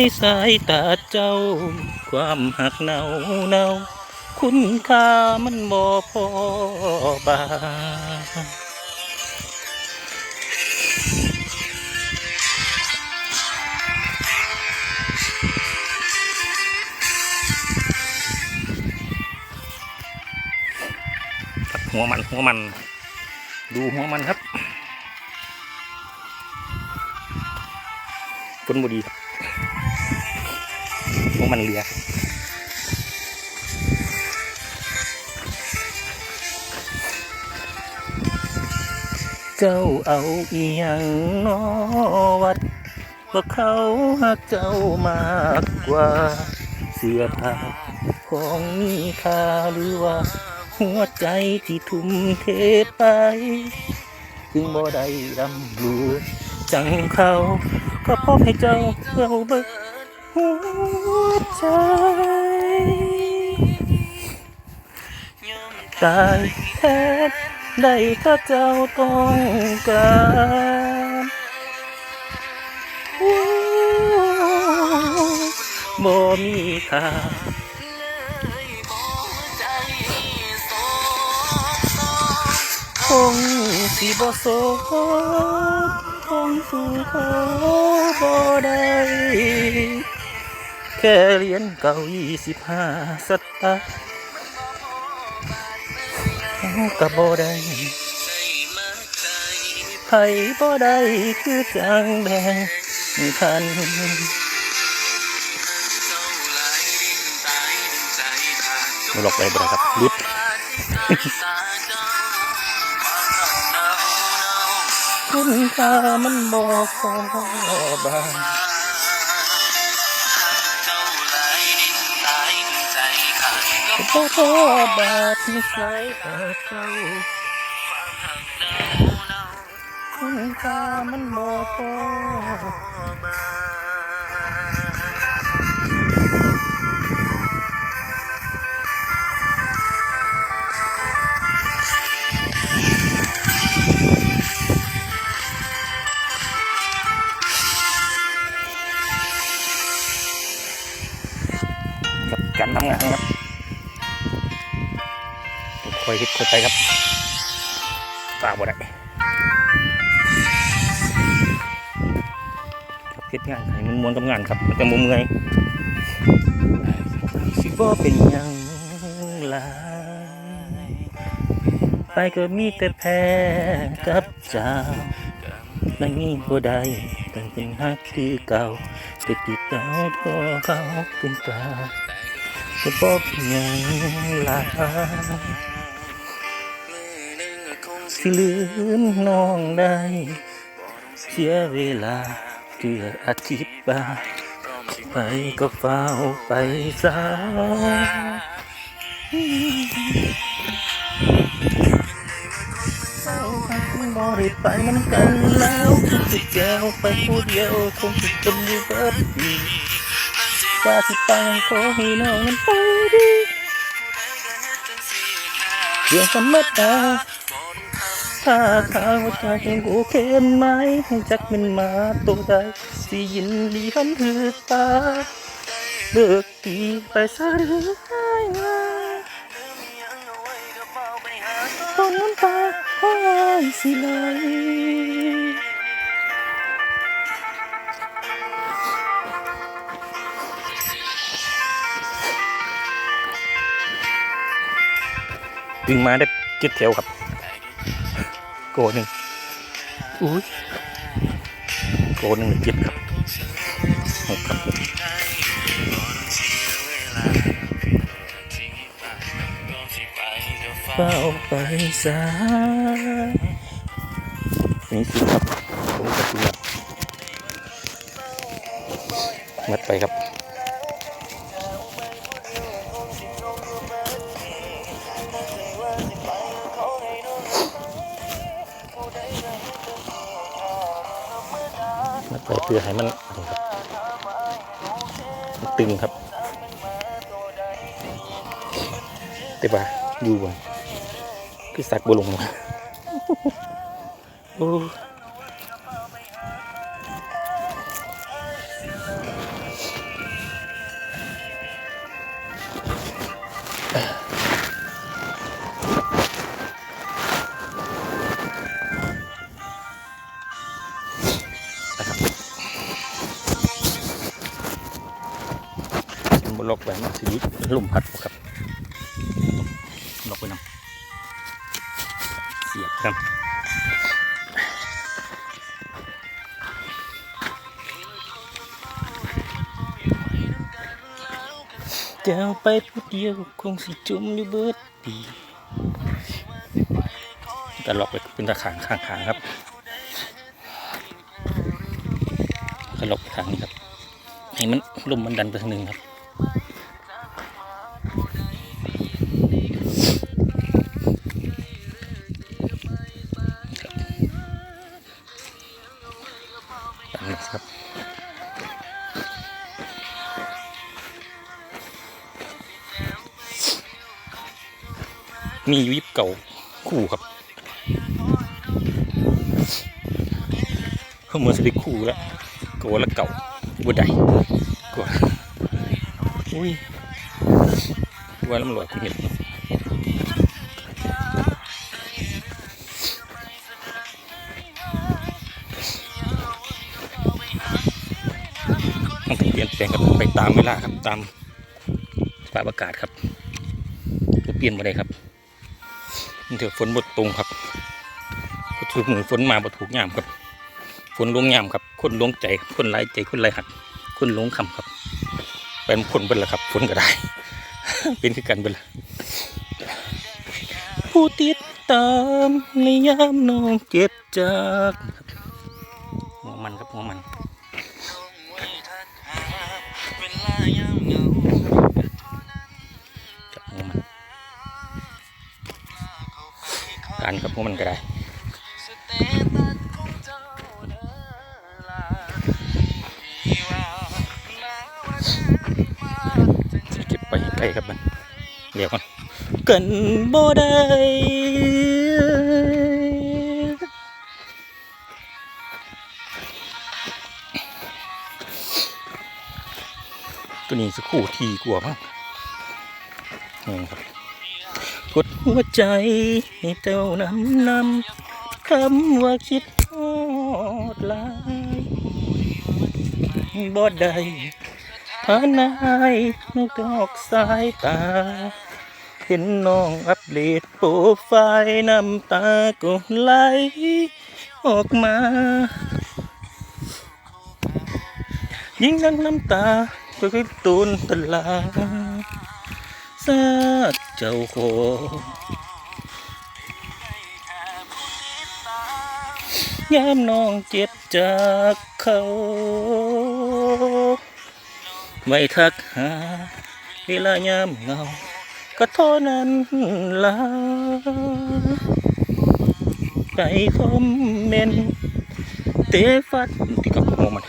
ในสายตาเจ้า ความหักเนาเนาคุณค่ามันบ่พอบาหัวมันหัวมัน ดูหัวมันครับฝนบุดีครับ หัวมันเลือเจ้าเอาอีหยังนอวัด ว่าเขาหักเจ้ามากกว่า เสื้อผ้าของมีค่าหรือว่า หัวใจที่ทุ่มเทไปจึงบ่ได้รำรู้จังเขาก็พบให้เจ้าเราเบิกหัว ใจตายแทนได้ถ้าเจ้าต้องการบ่มีค่าคงสิบ่โสคงสู่ขอบ่ได้ แค่เหรียญเก่ายี่สิบห้าสตางค์เอากับบ่ได้ไผบ่ได้คือจังแบ่งคันบ่หลอกไปบ่ได้ครับลุดคุณค่ามันบ่พอบาง บ่พอบาทที่ใส่ตาเจ้าคุณค่ามันบ่พอ อยคิดคอยไปครับฝากบ่ได้ครับคิดงานให้มันมวนกับงานครับมันจะมุมเงสิบ่เป็นยังลายไปก็มีแต่แพ้กับเจ้าไม่มีบ่ได้ตั้งเป็นฮักคือเก่าแต่ติดเก่าพอเขาเป็นตาจะบอกยังลา สิลืมน้องได้ เสียเวลาเพื่ออธิบาไปก็เฝ้าไปซะบ่ได้ไปมันกันแล้วสิแก้วไปผู้เดียวคงจะเป็นอยู่เบิดปีว่าสิไปขอให้น้องมันไปดีเรื่องธรรมดา ถ้าทางหัวใจยังโอเคไหมให้จักเป็นมาตัวใดสิยินดีหันถือตาเลิกตีไปซะหรือให้งาคนน้ำตาหายสิไหลดึงมาได้เจ็ดแถวครับ กหนึ่งอุ้ยโกหนึ่งเจ็ดครับหกครับเฝ้าไปสายนี่สิครับผมกระตุ้นมัดไปครับ พื่อให้มันนี่ครับตึงครับแต่ว่าอยู่บนคือสักบลงมาโอ้ มันสิลมพัดครับล็อกไว้นำเสียบครับจะเอาไปผู้เดียวคงสิจุ่มอยู่เบิดปีก็ล็อกไว้เป็นตะขางข้างๆครับก็ล็อกไปข้างนี้ครับให้มันลมมันดันไปทางหนึ่งครับ มียิบเก่าคู่ครับเพิ่งมาสได้คู่แล้วโกละเก่าบัวใดกวอุ้ยว่าแล้วมันลอยคุณเห็นมันเปลี่ยนแปลงครับไปตามเวลาครับตามสภาพอากาศครับก็เปลี่ยนมาได้ครับ เถอะฝนบดตรงครับก็ถูกมือฝนมาบดถูกยามครับ ฝนลงยามครับ คนลงใจ คนไร้ใจ คนไร้หัดคนลงคำครับไปมันคนเบิ่นละครับ ฝนก็ได้ เป็นคือกันเบิ่นละผู้ติดตามในยามน้องเจ็บจากหัวมันครับหัวมัน การครับหัวมันก็ได้เก็บไปใกล้ครับมันเดี๋ยวก่อนกันบ่ได้ตัวนี้สักคู่ทีกลัวมั้งนี่ครับก หัวใจให้เจ้านำนำคำว่าคิดฮอดลายบ่ได้พานายนึกอกสายตา เห็นน้องอัปเดตโปรไฟล์น้ำตาก็ไหลออกมา ยิ่งนั่งน้ำตาก็คือตูนตลา ซาเจ้าโคยามน้องเจ็บจากเขาไม่ทักหา เวลายามเงา ก็เท่านั้นละไปคอมเมนต์เตฟัดที่กับหัวมัน